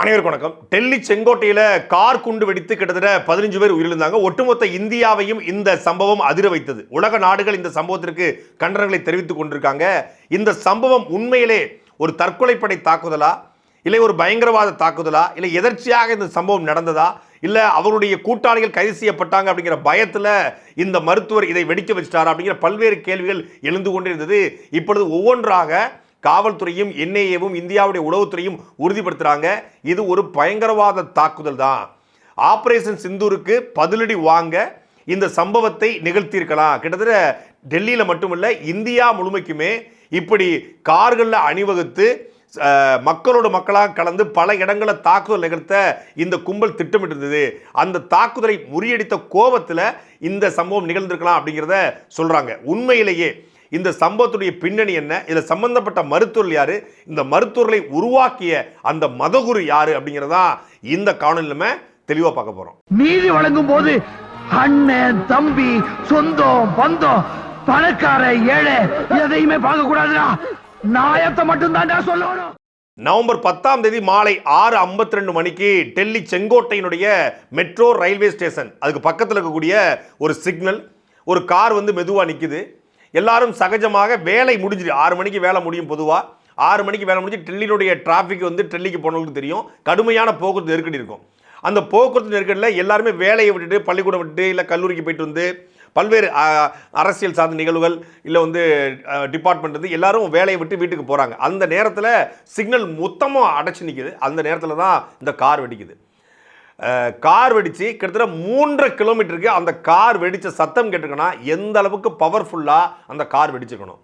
அனைவருக்கும் வணக்கம். டெல்லி செங்கோட்டையில் கார் குண்டு வெடித்து கிட்டத்தட்ட பதினஞ்சு பேர் உயிரிழந்தாங்க. ஒட்டுமொத்த இந்தியாவையும் இந்த சம்பவம் அதிர வைத்தது. உலக நாடுகள் இந்த சம்பவத்திற்கு கண்டனங்களை தெரிவித்துக் கொண்டிருக்காங்க. இந்த சம்பவம் உண்மையிலே ஒரு தற்கொலைப்படை தாக்குதலா? இல்லை ஒரு பயங்கரவாத தாக்குதலா? இல்லை எதர்ச்சியாக இந்த சம்பவம் நடந்ததா? இல்லை அவருடைய கூட்டாளிகள் கைது செய்யப்பட்டாங்க அப்படிங்கிற பயத்தில் இந்த மருத்துவர் இதை வெடிக்க வச்சிட்டாரா அப்படிங்கிற பல்வேறு கேள்விகள் எழுந்து கொண்டிருந்தது. இப்பொழுது ஒவ்வொன்றாக காவல்துறையும் என்ஐஏவும் இந்தியாவுடைய உளவுத்துறையும் உறுதிப்படுத்துகிறாங்க இது ஒரு பயங்கரவாத தாக்குதல் தான். ஆப்ரேஷன் சிந்தூருக்கு பதிலடி வாங்க இந்த சம்பவத்தை நிகழ்த்தியிருக்கலாம். கிட்டத்தட்ட டெல்லியில் மட்டுமல்ல இந்தியா முழுமைக்குமே இப்படி கார்களில் அணிவகுத்து மக்களோட மக்களாக கலந்து பல இடங்களில் தாக்குதல் நிகழ்த்த இந்த கும்பல் திட்டமிட்டிருந்தது. அந்த தாக்குதலை முறியடித்த கோபத்தில் இந்த சம்பவம் நிகழ்ந்திருக்கலாம் அப்படிங்கிறத சொல்கிறாங்க உண்மையிலேயே இந்த சம்பவத்துடைய பின்னணி என்ன? இதில் சம்பந்தப்பட்ட மருத்துவர் யாரு? இந்த மருத்துவர்களை உருவாக்கிய அந்த மதகுரு யாரு அப்படிங்கிறதா இந்த காணொலி நம்ம தெளிவாக பார்க்க போறோம். நீதி வழங்கும் போது அண்ணன் தம்பி சொந்தம் பந்தம் பணக்கார ஏழை எதையுமே பார்க்க கூடாதுடா. நாயத்தை மட்டும் தான்டா சொல்லணும். நவம்பர் பத்தாம் தேதி மாலை ஆறு ஐம்பத்தி ரெண்டு மணிக்கு டெல்லி செங்கோட்டையினுடைய மெட்ரோ ரயில்வே ஸ்டேஷன். அதுக்கு பக்கத்தில் இருக்கக்கூடிய ஒரு சிக்னல் ஒரு கார் வந்து மெதுவாக நிற்குது எல்லாரும் சகஜமாக வேலை முடிஞ்சுது ஆறு மணிக்கு வேலை முடியும் பொதுவாக ஆறு மணிக்கு வேலை முடிஞ்சு டெல்லியினுடைய டிராஃபிக் வந்து டெல்லிக்கு போனவங்களுக்கு தெரியும். கடுமையான போக்குவரத்து நெருக்கடி இருக்கும். அந்த போக்குவரத்து நெருக்கடியில் எல்லாருமே வேலையை விட்டுட்டு பள்ளிக்கூடம் விட்டுட்டு இல்லை கல்லூரிக்கு போயிட்டு வந்து பல்வேறு அரசியல் சார்ந்த நிகழ்வுகள் இல்லை வந்து டிபார்ட்மெண்ட் வந்து எல்லாரும் வேலையை விட்டு வீட்டுக்கு போகிறாங்க அந்த நேரத்தில் சிக்னல் மொத்தமாக அடைச்சி நிற்கிது அந்த நேரத்தில் தான் இந்த கார் வெடிக்குது. கார் வெடித்து கிட்டத்தட்ட மூன்றரை கிலோமீட்டருக்கு அந்த கார் வெடித்த சத்தம் கேட்டிருக்கனா எந்த அளவுக்கு பவர்ஃபுல்லாக அந்த கார் வெடிச்சிருக்கணும்?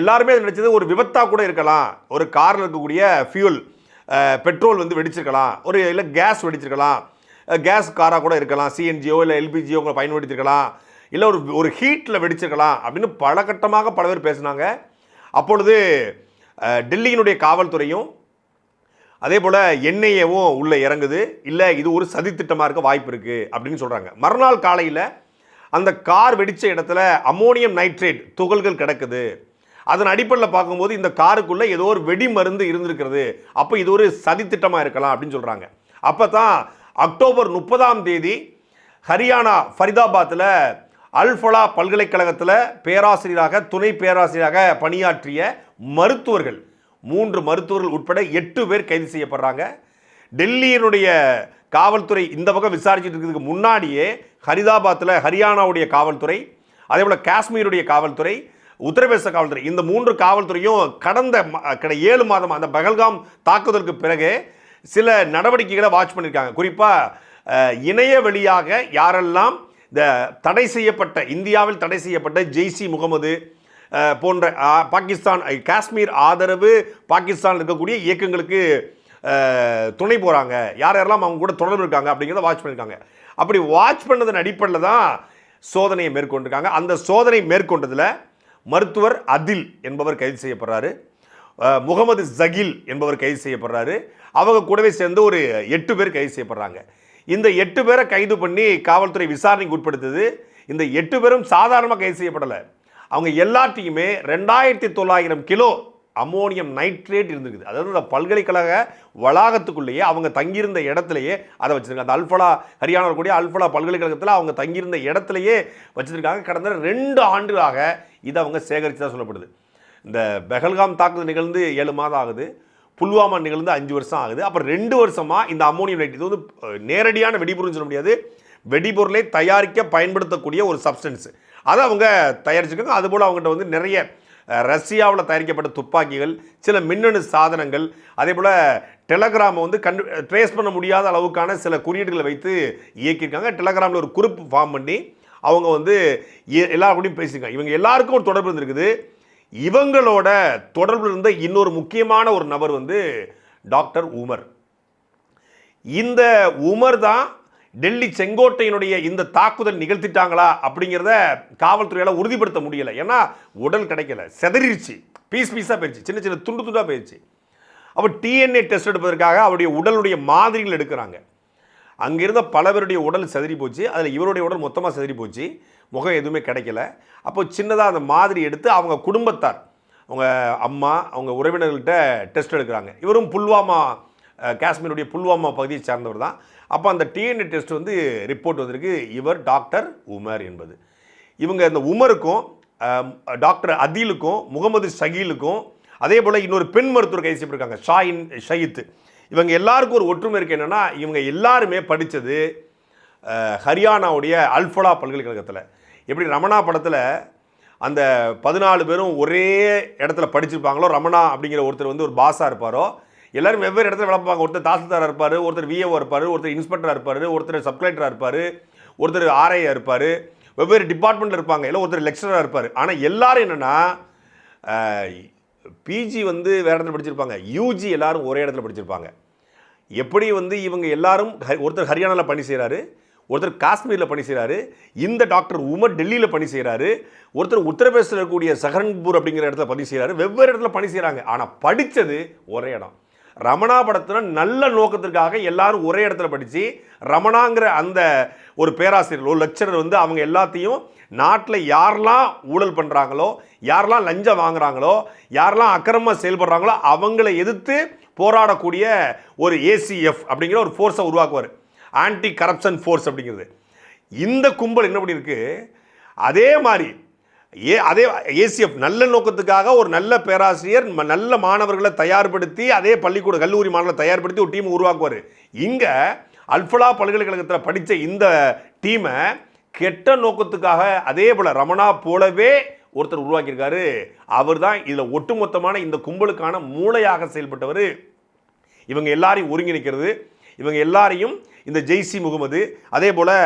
எல்லாருமே நினச்சது ஒரு விபத்தாக கூட இருக்கலாம். ஒரு காரில் இருக்கக்கூடிய ஃபியூல் பெட்ரோல் வந்து வெடிச்சிருக்கலாம். ஒரு இல்லை கேஸ் வெடிச்சிருக்கலாம். கேஸ் காராக கூட இருக்கலாம். சிஎன்ஜியோ இல்லை எல்பிஜியோ உங்களை பயன்படுத்திருக்கலாம். இல்லை ஒரு ஒரு ஹீட்டில் வெடிச்சிருக்கலாம் அப்படின்னு பல கட்டமாக பல பேர் பேசினாங்க. அப்பொழுது டெல்லியினுடைய காவல்துறையும் அதே போல் எண்ணெயவும் உள்ளே இறங்குது. இல்லை இது ஒரு சதித்திட்டமாக இருக்க வாய்ப்பு இருக்குது அப்படின்னு சொல்கிறாங்க மறுநாள் காலையில் அந்த கார் வெடித்த இடத்துல அமோனியம் நைட்ரேட் துகள்கள் கிடக்குது. அதன் அடிப்படையில் பார்க்கும்போது இந்த காருக்குள்ளே ஏதோ ஒரு வெடி மருந்து இருந்திருக்கிறது. அப்போ இது ஒரு சதித்திட்டமாக இருக்கலாம் அப்படின்னு சொல்கிறாங்க அப்போ தான் அக்டோபர் முப்பதாம் தேதி ஹரியானா ஃபரிதாபாத்தில் அல்ஃபலா பல்கலைக்கழகத்தில் பேராசிரியராக துணை பேராசிரியராக பணியாற்றிய மருத்துவர்கள் மூன்று மருத்துவர்கள் உட்பட எட்டு பேர் கைது செய்யப்படுறாங்க. டெல்லியினுடைய காவல்துறை இந்த பக்கம் விசாரிச்சுட்டு இருக்கிறதுக்கு முன்னாடியே ஹரிதாபாத்தில் ஹரியானாவுடைய காவல்துறை அதே போல் காஷ்மீருடைய காவல்துறை உத்தரப்பிரதேச காவல்துறை இந்த மூன்று காவல்துறையும் கடந்த ம- கடை ஏழு மாதம் அந்த பகல்காம் தாக்குதலுக்கு பிறகு சில நடவடிக்கைகளை வாட்ச் பண்ணியிருக்காங்க குறிப்பாக இணைய வழியாக யாரெல்லாம் இந்த தடை செய்யப்பட்ட இந்தியாவில் தடை செய்யப்பட்ட ஜெய்சி முகமது போன்ற பாகிஸ்தான் காஷ்மீர் ஆதரவு பாகிஸ்தான் இருக்கக்கூடிய இயக்கங்களுக்கு துணை போகிறாங்க யார் யாரெல்லாம் அவங்க கூட தொடர்பு இருக்காங்க அப்படிங்கிறத வாட்ச் பண்ணியிருக்காங்க அப்படி வாட்ச் பண்ணதன் அடிப்படையில் தான் சோதனையை மேற்கொண்டிருக்காங்க. அந்த சோதனை மேற்கொண்டதில் மருத்துவர் அதில் என்பவர் கைது செய்யப்படுறாரு. முகமது ஜகில் என்பவர் கைது செய்யப்படுறாரு. அவங்க கூடவே சேர்ந்து ஒரு எட்டு பேர் கைது செய்யப்படுறாங்க. இந்த எட்டு பேரை கைது பண்ணி காவல்துறை விசாரணைக்கு உட்படுத்துது. இந்த எட்டு பேரும் சாதாரணமாக கைது செய்யப்படலை. அவங்க எல்லாத்தையுமே ரெண்டாயிரத்தி தொள்ளாயிரம் கிலோ அம்மோனியம் நைட்ரேட் இருந்திருக்குது. அதாவது அந்த பல்கலைக்கழக வளாகத்துக்குள்ளேயே அவங்க தங்கியிருந்த இடத்துலையே அதை வச்சுருக்காங்க. அந்த அல்ஃபலா ஹரியானா கூடிய அல்ஃபலா பல்கலைக்கழகத்தில் அவங்க தங்கியிருந்த இடத்துலையே வச்சுருக்காங்க. கடந்த ரெண்டு ஆண்டுகளாக இதை அவங்க சேகரித்து தான் சொல்லப்படுது. இந்த பெஹல்காம் தாக்குதல் நிகழ்ந்து ஏழு மாதம் ஆகுது. புல்வாமா நிகழ்ந்து அஞ்சு வருஷம் ஆகுது. அப்புறம் ரெண்டு வருஷமாக இந்த அம்மோனியம் நைட் இது வந்து நேரடியான வெடிபொருள்னு சொல்ல முடியாது. வெடிபொருளை தயாரிக்க பயன்படுத்தக்கூடிய ஒரு சப்ஸ்டன்ஸ் அதை அவங்க தயாரிச்சிருக்காங்க. அதுபோல் அவங்ககிட்ட வந்து நிறைய ரஷ்யாவில் தயாரிக்கப்பட்ட துப்பாக்கிகள் சில மின்னணு சாதனங்கள் அதே போல் டெலகிராமை வந்து கண்டு ட்ரேஸ் பண்ண முடியாத அளவுக்கான சில குறியீடுகளை வைத்து இயக்கியிருக்காங்க. டெலகிராமில் ஒரு குரூப் ஃபார்ம் பண்ணி அவங்க வந்து எ- பேசியிருக்காங்க. இவங்க எல்லாருக்கும் ஒரு தொடர்பு இருந்திருக்குது. இவங்களோட தொடர்பு இருந்த இன்னொரு முக்கியமான ஒரு நபர் வந்து டாக்டர் உமர். இந்த உமர் தான் டெல்லி செங்கோட்டையினுடைய இந்த தாக்குதல் நிகழ்த்திட்டாங்களா அப்படிங்கிறத காவல்துறையால் உறுதிப்படுத்த முடியலை. ஏன்னா உடல் கிடைக்கல. செதறிடுச்சு பீஸ் பீஸாக போயிடுச்சு சின்ன சின்ன துண்டு துண்டாக போயிடுச்சு அப்போ டிஎன்ஏ டெஸ்ட் எடுப்பதற்காக அவருடைய உடலுடைய மாதிரிகள் எடுக்கிறாங்க. அங்கிருந்த பல பேருடைய உடல் செதறி போச்சு. அதில் இவருடைய உடல் மொத்தமாக செதறி போச்சு. முகம் எதுவுமே கிடைக்கல. அப்போ சின்னதாக அந்த மாதிரி எடுத்து அவங்க குடும்பத்தார் அவங்க அம்மா அவங்க உறவினர்கள்ட்ட டெஸ்ட் எடுக்கிறாங்க. இவரும் புல்வாமா காஷ்மீருடைய புல்வாமா பகுதியை சார்ந்தவர் தான். அப்போ அந்த டிஎன்ஏ டெஸ்ட் வந்து ரிப்போர்ட் வந்திருக்கு. இவர் டாக்டர் உமர் என்பது. இவங்க இந்த உமருக்கும் டாக்டர் அதிலுக்கும் முகமது ஷகீலுக்கும் அதே போல் இன்னொரு பெண் மருத்துவர் கைது செய்யப்பட்டிருக்காங்க ஷாயின் ஷயீத். இவங்க எல்லாருக்கும் ஒரு ஒற்றுமை இருக்குது என்னென்னா இவங்க எல்லாருமே படித்தது ஹரியானாவுடைய அல்ஃபலா பல்கலைக்கழகத்தில். எப்படி ரமணா படத்தில் அந்த பதினாலு பேரும் ஒரே இடத்துல படிச்சிருப்பாங்களோ ரமணா அப்படிங்கிற ஒருத்தர் வந்து ஒரு பாஸாக இருப்பாரோ எல்லாரும் வெவ்வேறு இடத்துல வேலை பார்ப்பாங்க. ஒருத்தர் தாசில்தாராக இருப்பார் ஒருத்தர் விஏஓ இருப்பார் ஒருத்தர் இன்ஸ்பெக்டராக இருப்பார் ஒருத்தர் சப்கலெக்டராக இருப்பார் ஒருத்தர் ஆர்ஐயாக இருப்பார் வெவ்வேறு டிபார்ட்மெண்ட்டில் இருப்பாங்க. இல்லை ஒருத்தர் லெக்சராக இருப்பார். ஆனால் எல்லோரும் என்னென்னா பிஜி வந்து வேறு இடத்துல படிச்சிருப்பாங்க. யூஜி எல்லோரும் ஒரே இடத்துல படிச்சிருப்பாங்க. எப்படி வந்து இவங்க எல்லாரும் ஹ- ஒருத்தர் ஹரியானாவில் பணி செய்கிறாரு ஒருத்தர் காஷ்மீரில் பணி செய்கிறாரு இந்த டாக்டர் உமர் டெல்லியில் பணி செய்கிறாரு ஒருத்தர் உத்தரப்பிரதேசத்தில் இருக்கக்கூடிய சஹரன்பூர் அப்படிங்கிற இடத்துல பணி செய்கிறாரு வெவ்வேறு இடத்துல பணி செய்கிறாங்க ஆனால் படித்தது ஒரே இடம். ரமணா படத்தில் நல்ல நோக்கத்திற்காக எல்லாரும் ஒரே இடத்துல படித்து ரமணாங்கிற அந்த ஒரு பேராசிரியர் ஒரு லெக்சரர் வந்து அவங்க எல்லாத்தையும் நாட்டில் யாரெல்லாம் ஊழல் பண்ணுறாங்களோ யாரெல்லாம் லஞ்சம் வாங்குறாங்களோ யாரெல்லாம் அக்கிரமமாக செயல்படுறாங்களோ அவங்கள எதிர்த்து போராடக்கூடிய ஒரு ஏசிஎஃப் அப்படிங்கிற ஒரு ஃபோர்ஸை உருவாக்குவார். ஆன்டி கரப்ஷன் ஃபோர்ஸ் அப்படிங்கிறது. இந்த கும்பல் என்ன பண்ணியிருக்கு? அதே மாதிரி ஏ அதே ஏசிஎஃப் நல்ல நோக்கத்துக்காக ஒரு நல்ல பேராசிரியர் நல்ல மாணவர்களை தயார்படுத்தி அதே பள்ளிக்கூட கல்லூரி மாணவர்களை தயார்படுத்தி ஒரு டீம் உருவாக்குவார். இங்கே அல்ஃபலா பல்கலைக்கழகத்தில் படித்த இந்த டீமை கெட்ட நோக்கத்துக்காக அதே போல் ரமணா போலவே ஒருத்தர் உருவாக்கியிருக்காரு. அவர் தான் இதில் ஒட்டுமொத்தமான இந்த கும்பலுக்கான மூளையாக செயல்பட்டவர். இவங்க எல்லாரையும் ஒருங்கிணைக்கிறது. இவங்க எல்லாரையும் இந்த ஜெய்சி முகமது அதே போல்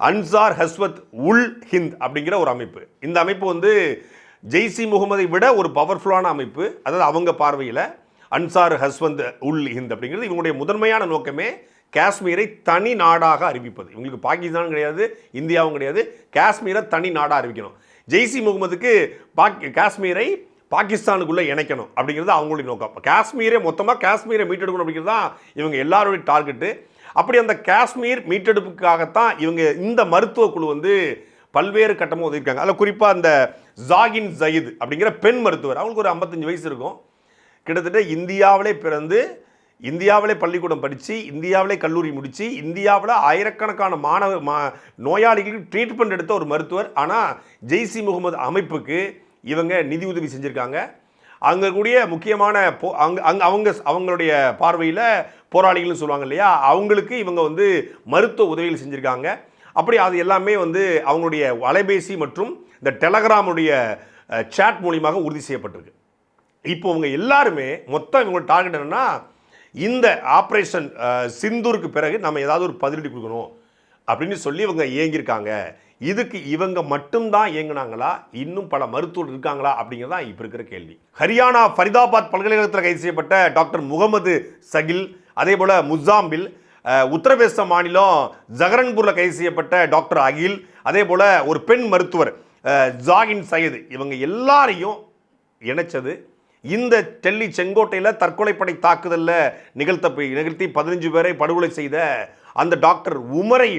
அன்சார் ஹஸ்வத் உல் ஹிந்த் அப்படிங்கிற ஒரு அமைப்பு. இந்த அமைப்பு வந்து ஜெய்சி முகமதை விட ஒரு பவர்ஃபுல்லான அமைப்பு. அதாவது அவங்க பார்வையில் அன்சார் ஹஸ்வந்த் உல் ஹிந்த் அப்படிங்கிறது இவங்களுடைய முதன்மையான நோக்கமே காஷ்மீரை தனி நாடாக அறிவிப்பது. இவங்களுக்கு பாகிஸ்தான் கிடையாது இந்தியாவும் கிடையாது. காஷ்மீரை தனி நாடாக அறிவிக்கணும். ஜெய்சி முகமதுக்கு பாக் காஷ்மீரை பாகிஸ்தானுக்குள்ளே இணைக்கணும் அப்படிங்கிறது அவங்களுடைய நோக்கம். காஷ்மீரை மொத்தமாக காஷ்மீரை மீட்டெடுக்கணும் அப்படிங்கிறது தான் இவங்க எல்லாருடைய டார்கெட்டு. அப்படி அந்த காஷ்மீர் மீட்டெடுப்புக்காகத்தான் இவங்க இந்த மருத்துவ குழு வந்து பல்வேறு கட்டமும் உதவிருக்காங்க அதில் குறிப்பாக அந்த ஜாகின் ஜயித் அப்படிங்கிற பெண் மருத்துவர் அவங்களுக்கு ஒரு 55 வயசு இருக்கும். கிட்டத்தட்ட இந்தியாவிலே பிறந்து இந்தியாவிலே பள்ளிக்கூடம் படித்து இந்தியாவிலே கல்லூரி முடித்து இந்தியாவில் ஆயிரக்கணக்கான மாணவ மா நோயாளிகளுக்கு ட்ரீட்மெண்ட் எடுத்த ஒரு மருத்துவர். ஆனால் ஜெய்சி முகமது அமைப்புக்கு இவங்க நிதி உதவி செஞ்சுருக்காங்க. அங்கே கூடிய முக்கியமான போ அங்கே அங்கே அவங்க அவங்களுடைய பார்வையில் போராளிகள்னு சொல்லுவாங்க இல்லையா? அவங்களுக்கு இவங்க வந்து மருத்துவ உதவிகள் செஞ்சுருக்காங்க. அப்படி அது எல்லாமே வந்து அவங்களுடைய அலைபேசி மற்றும் இந்த டெலகிராமுடைய சேட் மூலியமாக உறுதி செய்யப்பட்டிருக்கு. இப்போ இவங்க எல்லாருமே மொத்தம் இவங்க டார்கெட் என்னென்னா இந்த ஆப்ரேஷன் சிந்தூருக்கு பிறகு நம்ம ஏதாவது ஒரு பதிலடி கொடுக்கணும். அப்படின்னு சொல்லி இவங்க இயங்கியிருக்காங்க. இதுக்கு இவங்க மட்டும்தான் இயங்குனாங்களா? இன்னும் பல மருத்துவர் இருக்காங்களா? அப்படிங்கிறதா இப்போ இருக்கிற கேள்வி. ஹரியானா ஃபரிதாபாத் பல்கலைக்கழகத்தில் கைது செய்யப்பட்ட டாக்டர் முகமது சகில் அதே போல் முசாம்பில் உத்தரப்பிரதேச மாநிலம் ஜகரன்பூரில் கைது செய்யப்பட்ட டாக்டர் அகில் அதே போல் ஒரு பெண் மருத்துவர் ஜாகின் சையது. இவங்க எல்லாரையும் இணைச்சது. இந்த டெல்லி செங்கோட்டையில் தற்கொலைப்படை தாக்குதலில் நிகழ்த்த நிகழ்த்தி பதினஞ்சு பேரை படுகொலை செய்த அந்த டாக்டர் உமரை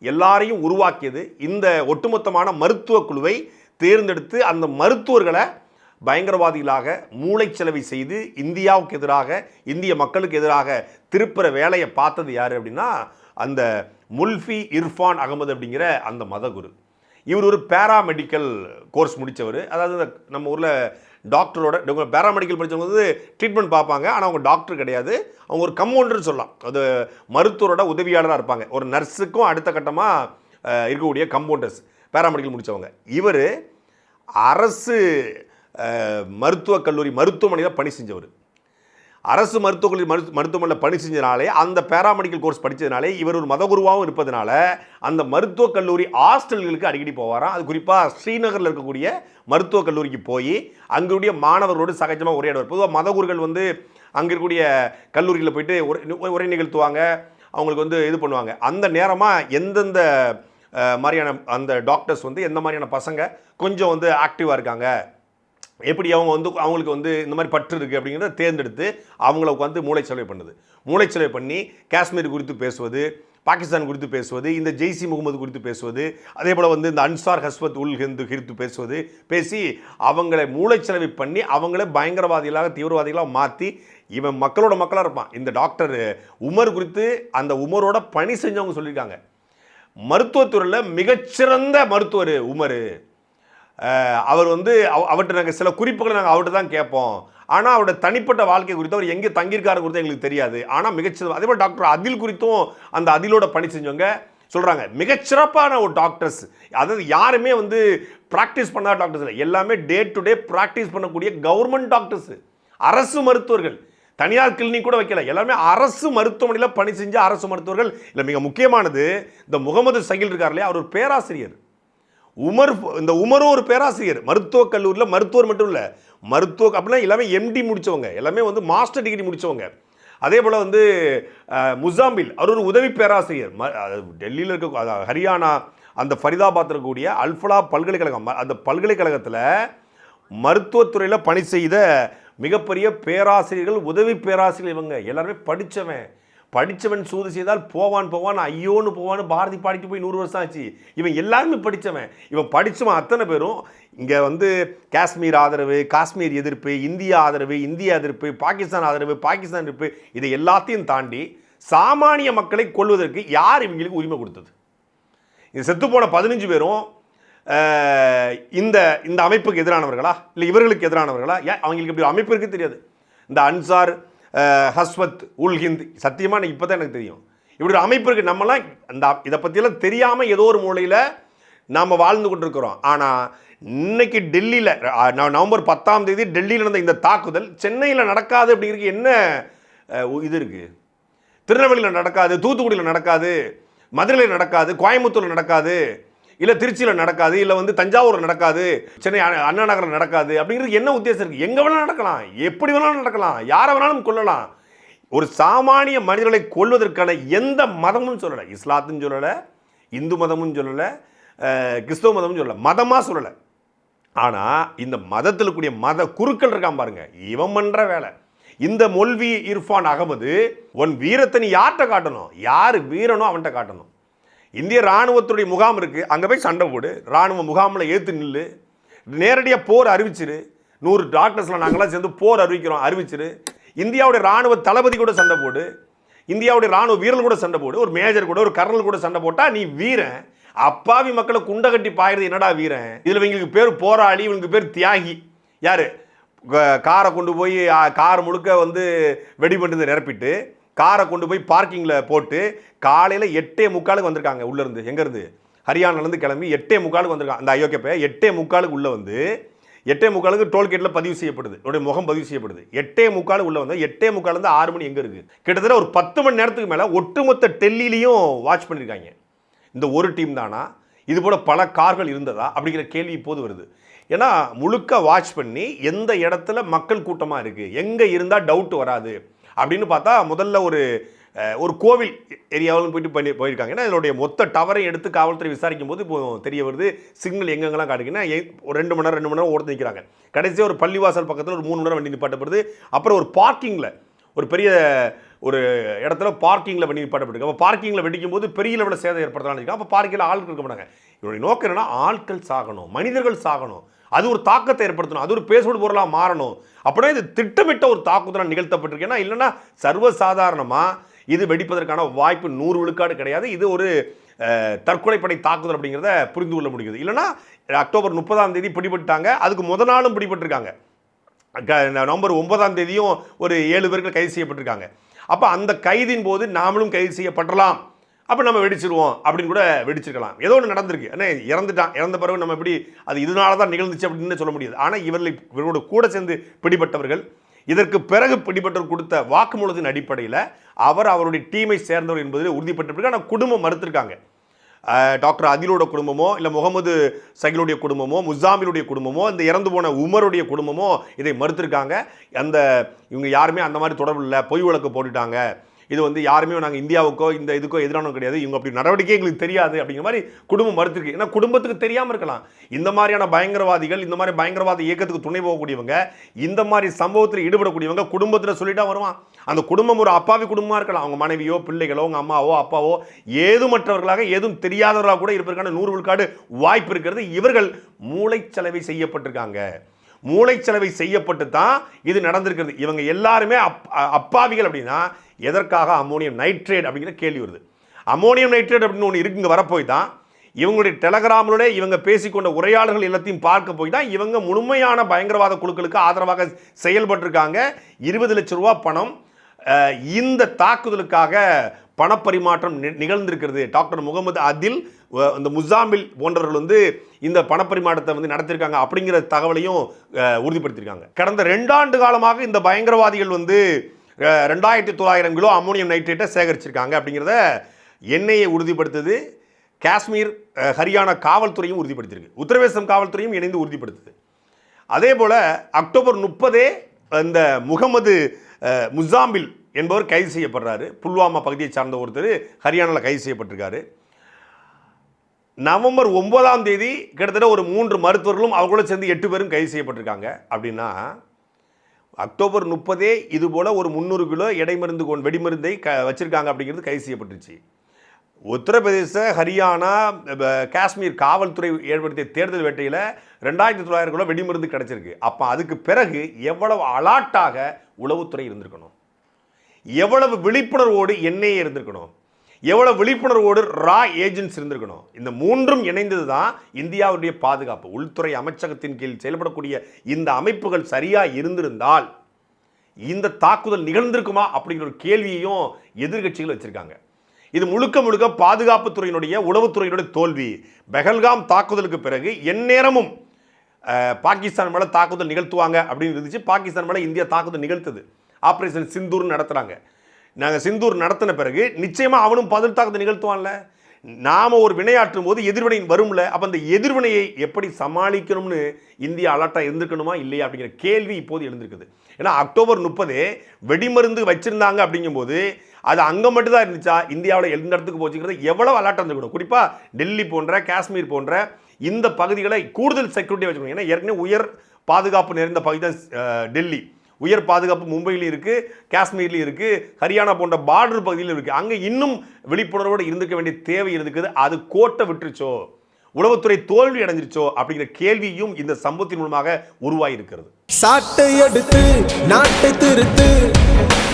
எல்லாரையும் உருவாக்கியது இந்த ஒட்டுமொத்தமான மருத்துவ குழுவை தேர்ந்தெடுத்து அந்த மருத்துவர்களை பயங்கரவாதிகளாக மூளைச்சலவை செய்து இந்தியாவுக்கு எதிராக இந்திய மக்களுக்கு எதிராக திருப்புற வேலையை பார்த்தது யார் அப்படின்னா அந்த முல்ஃபி இர்ஃபான் அகமது அப்படிங்கிற அந்த மதகுரு. இவர் ஒரு பேராமெடிக்கல் கோர்ஸ் முடித்தவர் அதாவது நம்ம ஊரில் டாக்டரோட பேராமெடிக்கல் படித்தவங்க வந்து ட்ரீட்மெண்ட் பார்ப்பாங்க. ஆனால் அவங்க டாக்டர் கிடையாது. அவங்க ஒரு கம்பவுண்டர்னு சொல்லலாம். அது மருத்துவரோட உதவியாளராக இருப்பாங்க. ஒரு நர்ஸுக்கும் அடுத்த கட்டமாக இருக்கக்கூடிய கம்பவுண்டர்ஸ் பேராமெடிக்கல் முடித்தவங்க இவர் அரசு மருத்துவக் கல்லூரி மருத்துவமனையில் பணி செஞ்சவர். அரசு மருத்துவ மருத்து மருத்துவமனையில் பணி செஞ்சனாலே அந்த பேராமெடிக்கல் கோர்ஸ் படித்ததுனாலே இவர் ஒரு மதகுருவாகவும் இருப்பதனால அந்த மருத்துவக் கல்லூரி ஹாஸ்டல்களுக்கு அடிக்கடி போவாராம். அது குறிப்பாக ஸ்ரீநகரில் இருக்கக்கூடிய மருத்துவக் கல்லூரிக்கு போய் அங்குடைய மாணவர்களோடு சகஜமாக உரையாடுவார். பொதுவாக மதகுருகள் வந்து அங்கே இருக்கக்கூடிய கல்லூரியில் போயிட்டு உரை உரை நிகழ்த்துவாங்க. அவங்களுக்கு வந்து இது பண்ணுவாங்க. அந்த நேரமாக எந்தெந்த மாதிரியான அந்த டாக்டர்ஸ் வந்து எந்த மாதிரியான பசங்க கொஞ்சம் வந்து ஆக்டிவாக இருக்காங்க? எப்படி அவங்க வந்து அவங்களுக்கு வந்து இந்த மாதிரி பற்று இருக்குது அப்படிங்கிறத தேர்ந்தெடுத்து அவங்கள உட்காந்து மூளைச்சலவை பண்ணுது. மூளைச்சலவை பண்ணி காஷ்மீர் குறித்து பேசுவது பாகிஸ்தான் குறித்து பேசுவது இந்த ஜெய்சி முகமது குறித்து பேசுவது அதே போல் வந்து இந்த அன்சார் ஹஸ்வத் உல் ஹிந்து குறித்து பேசுவது பேசி அவங்களை மூளைச்சலவை பண்ணி அவங்கள பயங்கரவாதிகளாக தீவிரவாதிகளாக மாற்றி இவன் மக்களோட மக்களாக இருப்பான். இந்த டாக்டர் உமர் குறித்து அந்த உமரோட பணி செஞ்சவங்க சொல்லியிருக்காங்க. மருத்துவத்துறையில் மிகச்சிறந்த மருத்துவர் உமர். அவர் வந்து அவ- அவர்கிட்ட நாங்கள் சில குறிப்புகளை நாங்கள் அவர்கிட்ட தான் கேட்போம். ஆனால் அவரோட தனிப்பட்ட வாழ்க்கை குறித்து அவர் எங்கே தங்கியிருக்காரு குறித்து எங்களுக்கு தெரியாது. ஆனால் மிகச்சிறந்த அதே போல் டாக்டர் அதில் குறித்தும் அந்த அதிலோட பணி செஞ்சவங்க சொல்கிறாங்க மிகச்சிறப்பான ஒரு டாக்டர்ஸ். அதாவது யாருமே வந்து ப்ராக்டிஸ் பண்ணாத டாக்டர்ஸ் இல்லை. எல்லாமே டே டு டே ப்ராக்டிஸ் பண்ணக்கூடிய கவர்மெண்ட் டாக்டர்ஸ் அரசு மருத்துவர்கள். தனியார் கிளினிக் கூட வைக்கல. எல்லாமே அரசு மருத்துவமனையில் பணி செஞ்ச அரசு மருத்துவர்கள். இல்லை மிக முக்கியமானது இந்த முகமது சகில் இருக்கார் இல்லையா? அவர் ஒரு பேராசிரியர். உமர் இந்த உமரும் ஒரு பேராசிரியர். மருத்துவக் கல்லூரியில் மருத்துவர் மட்டும் இல்லை. மருத்துவ அப்படின்னா எல்லாமே எம்டி முடித்தவங்க எல்லாமே வந்து மாஸ்டர் டிகிரி முடித்தவங்க அதே போல் வந்து முசாம்பில் அவர் ஒரு உதவி பேராசிரியர். ம டெல்லியில் இருக்க ஹரியானா அந்த ஃபரிதாபாத்தில் இருக்கக்கூடிய அல்ஃபலா பல்கலைக்கழகம் அந்த பல்கலைக்கழகத்தில் மருத்துவத்துறையில் பணி செய்த மிகப்பெரிய பேராசிரியர்கள் உதவி பேராசிரியர் இவங்க. எல்லாருமே படித்தவன் படித்தவன் சூது செய்தால் போவான் போவான் ஐயோன்னு போவான்னு பாரதி பாடிட்டு போய் நூறு வருஷம் ஆச்சு. இவன் எல்லாருமே படித்தவன் இவன் படித்தவன் அத்தனை பேரும் இங்கே வந்து காஷ்மீர் ஆதரவு காஷ்மீர் எதிர்ப்பு இந்தியா ஆதரவு இந்திய எதிர்ப்பு பாகிஸ்தான் ஆதரவு பாகிஸ்தான் எதிர்ப்பு இதை எல்லாத்தையும் தாண்டி சாமானிய மக்களை கொள்வதற்கு யார் இவங்களுக்கு உரிமை கொடுத்தது? இது செத்துப்போன பதினஞ்சு பேரும் இந்த இந்த அமைப்புக்கு எதிரானவர்களா? இல்லை இவர்களுக்கு எதிரானவர்களா? ஏன் அவங்களுக்கு இப்படி அமைப்பு இருக்கு தெரியாது. இந்த அன்சார் ஹஸ்வத் உல் ஹிந்த். சத்தியமாக எனக்கு இப்போ தான் எனக்கு தெரியும். இப்படி ஒரு அமைப்பு இருக்குது நம்மலாம் அந்த இதை பற்றியெல்லாம் தெரியாமல் ஏதோ ஒரு மூலையில் நாம் வாழ்ந்து கொண்டிருக்கிறோம். ஆனால் இன்னைக்கு டெல்லியில் நவம்பர் பத்தாம் தேதி டெல்லியில் நடந்த இந்த தாக்குதல் சென்னையில் நடக்காது அப்படிங்கிறதுக்கு என்ன இது இருக்குது திருநெல்வேலியில் நடக்காது தூத்துக்குடியில் நடக்காது மதுரையில் நடக்காது கோயம்புத்தூரில் நடக்காது இல்லை திருச்சியில் நடக்காது இல்லை வந்து தஞ்சாவூரில் நடக்காது சென்னை அண்ணா நகரில் நடக்காது அப்படிங்கிறது என்ன உத்தேசம் இருக்குது எங்கே வேணாலும் நடக்கலாம் எப்படி வேணாலும் நடக்கலாம் யாரை வேணாலும் கொல்லலாம். ஒரு சாமானிய மனிதர்களை கொள்வதற்கான எந்த மதமும் சொல்லலை. இஸ்லாத்தும் சொல்லலை இந்து மதமும் சொல்லலை கிறிஸ்தவ மதமும் சொல்லலை. மதமாக சொல்லலை. ஆனால் இந்த மதத்தில் கூடிய மத குருக்கள் இருக்கான் பாருங்க. இவன் பண்ணுற வேலை. இந்த மொல்வி இர்ஃபான் அகமது உன் வீரத்தை நீ யார்கிட்ட காட்டணும்? யார் வீரனோ அவன்கிட்ட காட்டணும். இந்திய ராணுவத்துடைய முகாம் இருக்குது அங்கே போய் சண்டை போடு. ராணுவ முகாமில் ஏற்று நில்லு. நேரடியாக போர் அறிவிச்சிரு. நூறு டாக்டர்ஸில் நாங்களாம் சேர்ந்து போர் அறிவிக்கிறோம். அறிவிச்சிரு. இந்தியாவுடைய ராணுவ தளபதி கூட சண்டை போடு. இந்தியாவுடைய ராணுவ வீரர்கள் கூட சண்டை போடு. ஒரு மேஜர் கூட ஒரு கர்னல் கூட சண்டை போட்டால் நீ வீரன். அப்பாவி மக்களை குண்டை கட்டி பாயிறது என்னடா வீரன்? இதில் இவங்களுக்கு பேர் போராளி இவங்களுக்கு பேர் தியாகி. யார்? க- காரை கொண்டு போய் கார் முழுக்க வந்து வெடிபட்டு நிரப்பிட்டு காரை கொண்டு போய் பார்க்கிங்கில் போட்டு காலையில் எட்டே முக்காலுக்கு வந்திருக்காங்க உள்ளேருந்து. எங்கேருந்து? ஹரியானாலேருந்து கிளம்பி எட்டே முக்காலுக்கு வந்திருக்காங்க. அந்த அயோக்கிய எட்டே முக்காலுக்கு உள்ளே வந்து எட்டே முக்காலுக்கு டோல்கேட்டில் பதிவு செய்யப்படுது. என்னுடைய முகம் பதிவு செய்யப்படுது. எட்டே முக்கால் உள்ளே வந்து எட்டே முக்காலேருந்து ஆறு மணி எங்கே இருக்குது கிட்டத்தட்ட ஒரு பத்து மணி நேரத்துக்கு மேலே ஒட்டுமொத்த டெல்லியிலையும் வாட்ச் பண்ணியிருக்காங்க. இந்த ஒரு டீம் தானா? இதுபோல் பல கார்கள் இருந்ததா? அப்படிங்கிற கேள்வி இப்போது வருது. ஏன்னா முழுக்க வாட்ச் பண்ணி எந்த இடத்துல மக்கள் கூட்டமாக இருக்குது எங்கே இருந்தால் டவுட் வராது? அப்படின்னு பார்த்தா முதல்ல ஒரு ஒரு கோவில் ஏரியாவில் போயிட்டு பண்ணி போயிருக்காங்க. ஏன்னா இதனுடைய மொத்த டவரை எடுத்து காவல்துறை விசாரிக்கும் போது இப்போ தெரிய வருது சிக்னல் எங்கெங்கெல்லாம் காட்டுக்குன்னா ஒரு ரெண்டு மணி நேரம் ரெண்டு மணி நேரம் ஓடுத்து நிற்கிறாங்க கடைசியாக ஒரு பள்ளிவாசல் பக்கத்தில் ஒரு மூணு மணி நேரம் வண்டி நிப்பாட்டப்படுது. அப்புறம் ஒரு பார்க்கிங்கில் ஒரு பெரிய ஒரு இடத்துல பார்க்கிங்கில் பண்ணி நிப்பாட்டப்பட்டிருக்கு அப்போ பார்க்கிங்கில் வெடிக்கும் போது பெரிய லெவலில் சேதம் ஏற்படுத்தலாம் அப்போ பார்க்கிங்கில் ஆட்கள் இருக்க மாட்டாங்க. இவருடைய நோக்கம் என்னன்னா ஆட்கள் சாகணும் மனிதர்கள் சாகணும். அது ஒரு தாக்கத்தை ஏற்படுத்தணும். அது ஒரு பேசுபடு பொருளாக மாறணும். அப்படின்னா இது திட்டமிட்ட ஒரு தாக்குதலாக நிகழ்த்தப்பட்டிருக்கு. ஏன்னா இல்லைன்னா சர்வசாதாரணமாக இது வெடிப்பதற்கான வாய்ப்பு நூறு விழுக்காடு கிடையாது. இது ஒரு தற்கொலைப்படை தாக்குதல் அப்படிங்கிறத புரிந்து கொள்ள முடியுது. இல்லைன்னா அக்டோபர் முப்பதாம் தேதி பிடிபட்டாங்க அதுக்கு முத நாளும் பிடிபட்டிருக்காங்க. க- நவம்பர் ஒன்பதாம் தேதியும் ஒரு ஏழு பேர்கள் கைது செய்யப்பட்டிருக்காங்க. அப்போ அந்த கைதின் போது நாமளும் கைது செய்யப்படலாம். அப்போ நம்ம வெடிச்சிருவோம் அப்படின்னு கூட வெடிச்சிருக்கலாம். ஏதோ ஒன்று நடந்திருக்கு. ஏன்னா இறந்துட்டான். இறந்த பிறகு நம்ம எப்படி அது இதனால தான் நிகழ்ந்துச்சு அப்படின்னு சொல்ல முடியாது. ஆனால் இவர்களை இவரோட கூட சேர்ந்து பிடிபட்டவர்கள் இதற்கு பிறகு பிடிபட்டவர் கொடுத்த வாக்குமூலத்தின் அடிப்படையில் அவர் அவருடைய டீமை சேர்ந்தவர் என்பதில் உறுதிப்பட்டிருக்கு ஆனால் குடும்பம் மறுத்திருக்காங்க. டாக்டர் அதிலோட குடும்பமோ இல்லை முகமது சகிலுடைய குடும்பமோ முசாமிலுடைய குடும்பமோ இந்த இறந்து போன உமருடைய குடும்பமோ இதை மறுத்திருக்காங்க. அந்த இவங்க யாருமே அந்த மாதிரி தொடர்பு இல்லை. பொய் வழக்கு போட்டுட்டாங்க. இது வந்து யாருமே நாங்கள் இந்தியாவுக்கோ இந்த இதுக்கோ எதிரானோ கிடையாது. இவங்க அப்படி நடவடிக்கை எங்களுக்கு தெரியாது அப்படிங்கிற மாதிரி குடும்பம் மறுத்துருக்கு. ஏன்னா குடும்பத்துக்கு தெரியாமல் இருக்கலாம். இந்த மாதிரியான பயங்கரவாதிகள் இந்த மாதிரி பயங்கரவாத இயக்கத்துக்கு துணை போகக்கூடியவங்க இந்த மாதிரி சம்பவத்தில் ஈடுபடக்கூடியவங்க குடும்பத்தில் சொல்லிட்டா வருவான். அந்த குடும்பம் ஒரு அப்பாவி குடும்பமாக இருக்கலாம். அவங்க மனைவியோ பிள்ளைகளோ அவங்க அம்மாவோ அப்பாவோ ஏதுமற்றவர்களாக ஏதும் தெரியாதவர்களாக கூட இருப்பதற்கான நூறு விழுக்காடு வாய்ப்பு இருக்கிறது. இவர்கள் மூளைச்சலவை செய்யப்பட்டிருக்காங்க. மூளைச்சலவை செய்யப்பட்டு தான் இது நடந்திருக்கிறது. இவங்க எல்லாருமே அப் அப்பாவிகள் அப்படின்னா எதற்காக அம்மோனியம் நைட்ரேட் அப்படிங்கிற கேள்வி வருது. அம்மோனியம் நைட்ரேட் அப்படின்னு ஒன்று இருக்குங்க வரப்போய் தான் இவங்களுடைய டெலகிராமிலோட இவங்க பேசிக்கொண்ட உரையாடல்கள் எல்லாத்தையும் பார்க்க போய் தான் இவங்க முழுமையான பயங்கரவாத குழுக்களுக்கு ஆதரவாக செயல்பட்டிருக்காங்க. இருபது லட்ச ரூபா பணம் இந்த தாக்குதலுக்காக பணப்பரிமாற்றம் நி- நிகழ்ந்திருக்கிறது. டாக்டர் முகமது அதில் அஹ், இந்த முசாமில் போன்றவர்கள் வந்து இந்த பணப்பரிமாற்றத்தை வந்து நடத்தியிருக்காங்க அப்படிங்கிற தகவலையும் உறுதிப்படுத்தியிருக்காங்க. கடந்த ரெண்டாண்டு காலமாக இந்த பயங்கரவாதிகள் வந்து ரெண்டாயிரத்தி தொள்ளாயிரம் கிலோ அம்மோனியம் நைட்ரேட்டை சேகரிச்சிருக்காங்க அப்படிங்கிறத எண்ணெயை உறுதிப்படுத்துது. காஷ்மீர் ஹரியானா காவல்துறையும் உறுதிப்படுத்தியிருக்கு. உத்தரப்பிரதேசம் காவல்துறையும் இணைந்து உறுதிப்படுத்துது. அதே போல் அக்டோபர் முப்பதே இந்த முகமது முசாம்பில் என்பவர் கைது செய்யப்படுறாரு. புல்வாமா பகுதியை சார்ந்த ஒருத்தர் ஹரியானாவில் கைது செய்யப்பட்டிருக்காரு. நவம்பர் ஒன்பதாம் தேதி கிட்டத்தட்ட ஒரு மூன்று மருத்துவர்களும் அவங்களோட சேர்ந்து எட்டு பேரும் கைது செய்யப்பட்டிருக்காங்க. அப்படின்னா அக்டோபர் முப்பதே இதுபோல் ஒரு முந்நூறு கிலோ இடைமருந்து கொண்டு வெடிமருந்தை க வச்சிருக்காங்க அப்படிங்கிறது கைது செய்யப்பட்டுருச்சு உத்தரப்பிரதேச ஹரியானா காஷ்மீர் காவல்துறை ஏற்படுத்திய தேர்தல் வேட்டையில் ரெண்டாயிரத்தி தொள்ளாயிரம் கிலோ வெடிமருந்து கிடச்சிருக்கு. அப்போ அதுக்கு பிறகு எவ்வளவு அலாட்டாக உளவுத்துறை இருந்திருக்கணும்? எவ்வளவு விழிப்புணர்வோடு எண்ணெயே இருந்திருக்கணும்? எவ்வளோ விழிப்புணர்வோடு ரா ஏஜென்ட்ஸ் இருந்திருக்கணும்? இந்த மூன்றும் இணைந்தது தான் இந்தியாவுடைய பாதுகாப்பு. உள்துறை அமைச்சகத்தின் கீழ் செயல்படக்கூடிய இந்த அமைப்புகள் சரியாக இருந்திருந்தால் இந்த தாக்குதல் நிகழ்ந்திருக்குமா அப்படிங்கிற ஒரு கேள்வியையும் எதிர்கட்சிகள் வச்சுருக்காங்க. இது முழுக்க முழுக்க பாதுகாப்புத்துறையினுடைய உளவுத்துறையினுடைய தோல்வி. பெஹல்காம் தாக்குதலுக்கு பிறகு எந்நேரமும் பாகிஸ்தான் மேலே தாக்குதல் நிகழ்த்துவாங்க அப்படின்னு இருந்துச்சு. பாகிஸ்தான் மேலே இந்தியா தாக்குதல் நிகழ்த்துது. ஆப்ரேஷன் சிந்தூர்னு நடத்துகிறாங்க நாங்கள் சிந்தூர் நடத்தின பிறகு நிச்சயமாக அவனும் பதில் தாக்கத்தை நிகழ்த்துவான்ல? நாம் ஒரு வினையாற்றும் போது எதிர்வினை வரும்ல? அப்போ அந்த எதிர்வினையை எப்படி சமாளிக்கணும்னு இந்தியா அலர்ட்டாக இருந்திருக்கணுமா? இல்லையா? அப்படிங்கிற கேள்வி இப்போது எழுந்திருக்குது. ஏன்னா அக்டோபர் முப்பது வெடிமருந்து வச்சிருந்தாங்க அப்படிங்கும்போது அது அங்கே மட்டும்தான் இருந்துச்சா? இந்தியாவில் எந்த இடத்துக்கு போச்சுங்கிறது எவ்வளோ அலர்ட்டாக இருந்துக்கணும் குறிப்பாக டெல்லி போன்ற காஷ்மீர் போன்ற இந்த பகுதிகளை கூடுதல் செக்யூரிட்டி வச்சுக்கணும். ஏன்னா ஏற்கனவே உயர் பாதுகாப்பு நிறைந்த பகுதி தான் டெல்லி. உயர் பாதுகாப்பு மும்பையிலும் இருக்குது காஷ்மீர்லையும் இருக்குது ஹரியானா போன்ற பார்டர் பகுதியிலும் இருக்குது அங்கே இன்னும் விழிப்புணர்வோடு இருந்துக்க வேண்டிய தேவை இருக்குது அது கோட்டை விட்டுருச்சோ? உளவுத்துறை தோல்வி அடைஞ்சிருச்சோ? அப்படிங்கிற கேள்வியும் இந்த சம்பவத்தின் மூலமாக உருவாகி இருக்கிறது சாட்டை எடுத்து நாட்டை திருத்து